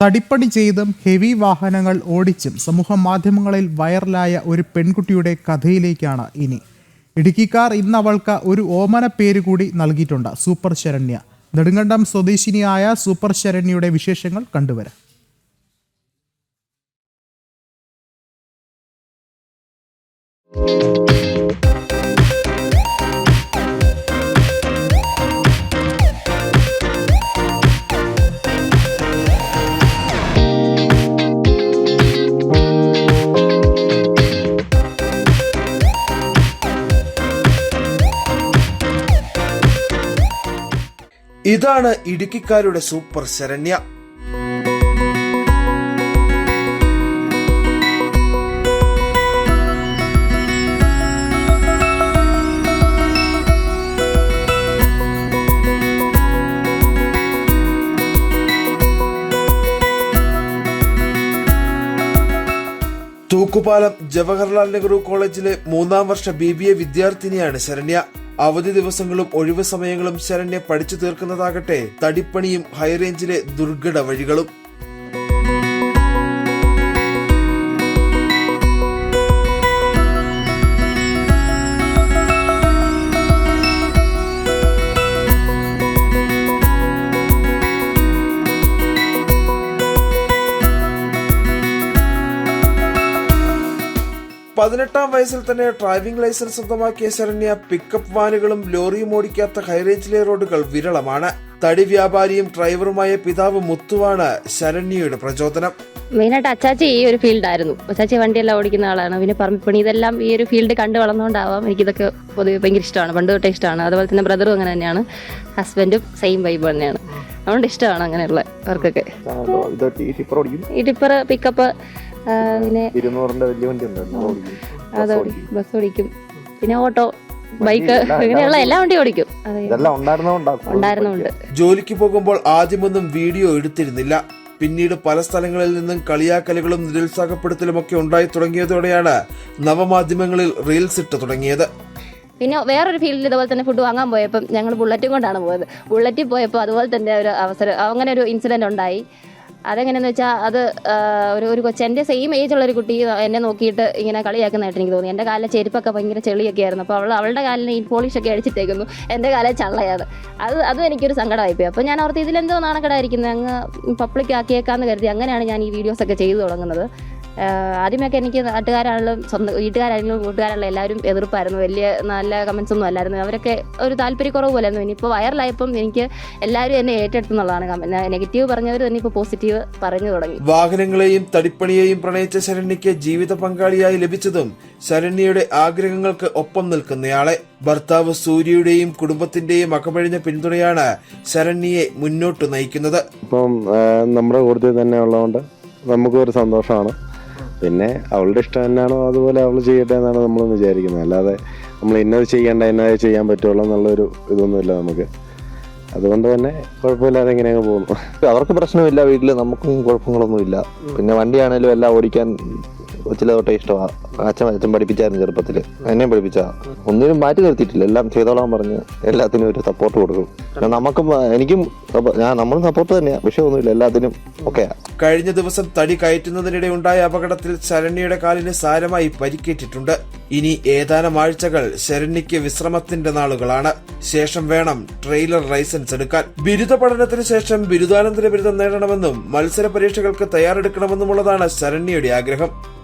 തടിപ്പണി ചെയ്തും ഹെവി വാഹനങ്ങൾ ഓടിച്ചും സമൂഹ മാധ്യമങ്ങളിൽ വൈറലായ ഒരു പെൺകുട്ടിയുടെ കഥയിലേക്കാണ് ഇനി. ഇടുക്കിക്കാർ ഇന്ന് അവൾക്ക് ഒരു ഓമന പേര് കൂടി നൽകിയിട്ടുണ്ട്. സൂപ്പർ ശരണ്യ. നെടുങ്കണ്ടം സ്വദേശിനിയായ സൂപ്പർ ശരണ്യയുടെ വിശേഷങ്ങൾ കണ്ടുവരാം. ഇതാണ് ഇടുക്കിക്കാരുടെ സൂപ്പർ ശരണ്യ. തൂക്കുപാലം ജവഹർലാൽ നെഹ്റു കോളേജിലെ മൂന്നാം വർഷ ബി ബി എ വിദ്യാർത്ഥിനിയാണ് ശരണ്യ. അവധി ദിവസങ്ങളും ഒഴിവ് സമയങ്ങളും ശരണ്യ പഠിച്ചു തീർക്കുന്നതാകട്ടെ തടിപ്പണിയും ഹൈറേഞ്ചിലെ ദുർഘട വഴികളും. പതിനെട്ടാം വയസ്സിൽ തന്നെ ഡ്രൈവിംഗ് ലൈസൻസ് സ്വന്തമാക്കിയ ശരണ്യ പിക്കപ്പ് വാനുകളും ലോറിയും ഓടിക്കാത്ത ഹൈറേഞ്ചിലെ റോഡുകൾ വിരളമാണ്. തടി വ്യാപാരിയും ഡ്രൈവറുമായ പിതാവ് മുത്തുവാണ് ശരണ്യയുടെ പ്രചോദനം. മെയിനായിട്ട് അച്ചാച്ചി ഈ ഒരു ഫീൽഡായിരുന്നു അച്ചാച്ചി വണ്ടിയെല്ലാം ഓടിക്കുന്ന ആളാണ്. പിന്നെ പറമ്പിപ്പണി ഇതെല്ലാം ഈ ഒരു ഫീൽഡ് കണ്ടു വളർന്നുകൊണ്ടാവാം എനിക്കിതൊക്കെ പൊതുവെ ഭയങ്കര ഇഷ്ടമാണ്. പണ്ട് തൊട്ടേ ഇഷ്ടമാണ്. അതുപോലെ തന്നെ ബ്രദറും അങ്ങനെ തന്നെയാണ്. ഹസ്ബൻഡും സെയിം വൈബ് തന്നെയാണ്. അതുകൊണ്ട് ഇഷ്ടമാണ് അങ്ങനെയുള്ള വർക്കൊക്കെ. ഈ ടിപ്പർ പിക്കപ്പ് പിന്നെ ഇരുന്നൂറിന്റെ വലിയ വണ്ടി ഉണ്ടല്ലോ ഓടിക്കും. അത് ബസ് ഓടിക്കും. പിന്നെ ഓട്ടോ ബൈക്ക് ഇങ്ങനെയുള്ള എല്ലാ വണ്ടി ഓടിക്കും. ഉണ്ടായിരുന്നോണ്ടാ ജോലിക്ക് പോകുമ്പോൾ ആദ്യമൊന്നും വീഡിയോ എടുത്തിരുന്നില്ല. പിന്നീട് പല സ്ഥലങ്ങളിൽ നിന്നും കളിയാക്കലുകളും നിരുത്സാഹപ്പെടുത്തലുമൊക്കെ ഉണ്ടായി തുടങ്ങിയതോടെയാണ് നവമാധ്യമങ്ങളിൽ റീൽസ് ഇട്ട് തുടങ്ങിയത്. പിന്നെ വേറൊരു ഫീൽഡിൽ ഇതുപോലെ തന്നെ ഫുഡ് വാങ്ങാൻ പോയപ്പോൾ ഞങ്ങൾ ബുള്ളറ്റും കൊണ്ടാണ് പോയത്. ബുള്ളറ്റിൽ പോയപ്പോൾ അതുപോലെ തന്നെ ഒരു അവസരം അങ്ങനെ ഒരു ഇൻസിഡന്റ് ഉണ്ടായി. അതെങ്ങനെയാന്ന് വെച്ചാൽ അത് ഒരു ഒരു കൊച്ചു എന്റെ സെയിം ഉള്ള ഒരു കുട്ടി എന്നെ നോക്കിയിട്ട് ഇങ്ങനെ കളിയാക്കുന്നതായിട്ട് എനിക്ക് തോന്നി. എന്റെ കാലിലെ ചെരുപ്പൊക്കെ ഭയങ്കര ചെളിയൊക്കെ ആയിരുന്നു. അപ്പോൾ അവൾ അവളുടെ കാലിന് ഈ പോളിഷൊക്കെ അടിച്ചിട്ടേക്കുന്നു എന്റെ കാലിൽ ചള്ളയാണ്. അത് അതും എനിക്കൊരു സങ്കടമായിപ്പോയി. അപ്പോൾ ഞാൻ ഓർത്ത് ഇതിലെന്തോ നാണക്കെടായിരിക്കുന്നത് അങ്ങ് പബ്ലിക് ആക്കിയേക്കാന്ന് കരുതി അങ്ങനെയാണ് ഞാൻ ഈ വീഡിയോസൊക്കെ ചെയ്തു തുടങ്ങുന്നത്. ആദ്യമൊക്കെ എനിക്ക് നാട്ടുകാരാണെങ്കിലും സ്വന്തം വീട്ടുകാരാണെങ്കിലും കൂട്ടുകാരാണെങ്കിലും എല്ലാവരും എതിർപ്പായിരുന്നു. വലിയ നല്ല കമൻസ് ഒന്നും അല്ലായിരുന്നു. അവരൊക്കെ ഒരു താല്പര്യക്കുറവ് പോലായിരുന്നു. ഇനിയിപ്പോൾ വൈറലായപ്പം എനിക്ക് എല്ലാവരും എന്നെ ഏറ്റെടുത്തെന്നുള്ളതാണ് നെഗറ്റീവ് പറഞ്ഞവർ തന്നെ ഇപ്പോൾ പോസിറ്റീവ് പറഞ്ഞു തുടങ്ങി. വാഹനങ്ങളെയും തടിപ്പണിയെയും പ്രണയിച്ച ശരണ്യയ്ക്ക് ജീവിത പങ്കാളിയായി ലഭിച്ചതും ശരണ്യയുടെ ആഗ്രഹങ്ങൾക്ക് ഒപ്പം നിൽക്കുന്നയാളെ ഭർത്താവ് സൂര്യയുടെയും കുടുംബത്തിന്റെയും അകമഴിഞ്ഞ പിന്തുണയാണ് ശരണ്യയെ മുന്നോട്ട് നയിക്കുന്നത്. ഇപ്പം നമ്മുടെ കൂടുതൽ തന്നെ ഉള്ളതുകൊണ്ട് നമുക്കൊരു സന്തോഷമാണ്. പിന്നെ അവളുടെ ഇഷ്ടം തന്നെയാണോ അതുപോലെ അവൾ ചെയ്യട്ടെ എന്നാണ് നമ്മൾ വിചാരിക്കുന്നത്. അല്ലാതെ നമ്മൾ ഇന്നത് ചെയ്യേണ്ട ഇന്നത് ചെയ്യാൻ പറ്റുള്ളൂ എന്നുള്ളൊരു ഇതൊന്നുമില്ല നമുക്ക്. അതുകൊണ്ട് തന്നെ കുഴപ്പമില്ലാതെ ഇങ്ങനെ പോകുന്നു. അവർക്ക് പ്രശ്നമില്ല വീട്ടിൽ നമുക്കും കുഴപ്പങ്ങളൊന്നുമില്ല. പിന്നെ വണ്ടിയാണേലും എല്ലാം ഓടിക്കാൻ കൊച്ചിലെ തൊട്ടേ ഇഷ്ടമാണ് അച്ഛൻ അച്ഛൻ പഠിപ്പിച്ചായിരുന്നു ചെറുപ്പത്തിൽ എന്നെയും പഠിപ്പിച്ച. ഒന്നിനും മാറ്റി നിർത്തിയിട്ടില്ല. എല്ലാം ചെയ്തോളാൻ പറഞ്ഞ് എല്ലാത്തിനും ഒരു സപ്പോർട്ട് കൊടുക്കും. നമുക്കും എനിക്കും ഞാൻ നമ്മളും സപ്പോർട്ട് തന്നെയാണ് വിഷയമൊന്നുമില്ല. എല്ലാത്തിനും ഓക്കെയാ കഴിഞ്ഞ ദിവസം തടി കയറ്റുന്നതിനിടെ ഉണ്ടായ അപകടത്തിൽ ശരണ്യയുടെ കാലിന് സാരമായി പരിക്കേറ്റിട്ടുണ്ട്. ഇനി ഏതാനും ആഴ്ചകൾ ശരണ്യയ്ക്ക് വിശ്രമത്തിന്റെ നാളുകളാണ്. ശേഷം വേണം ട്രെയിലർ ലൈസൻസ് എടുക്കാൻ. ബിരുദ പഠനത്തിന് ശേഷം ബിരുദാനന്തര ബിരുദം നേടണമെന്നും മത്സര പരീക്ഷകൾക്ക് തയ്യാറെടുക്കണമെന്നുമുള്ളതാണ് ശരണ്യയുടെ ആഗ്രഹം.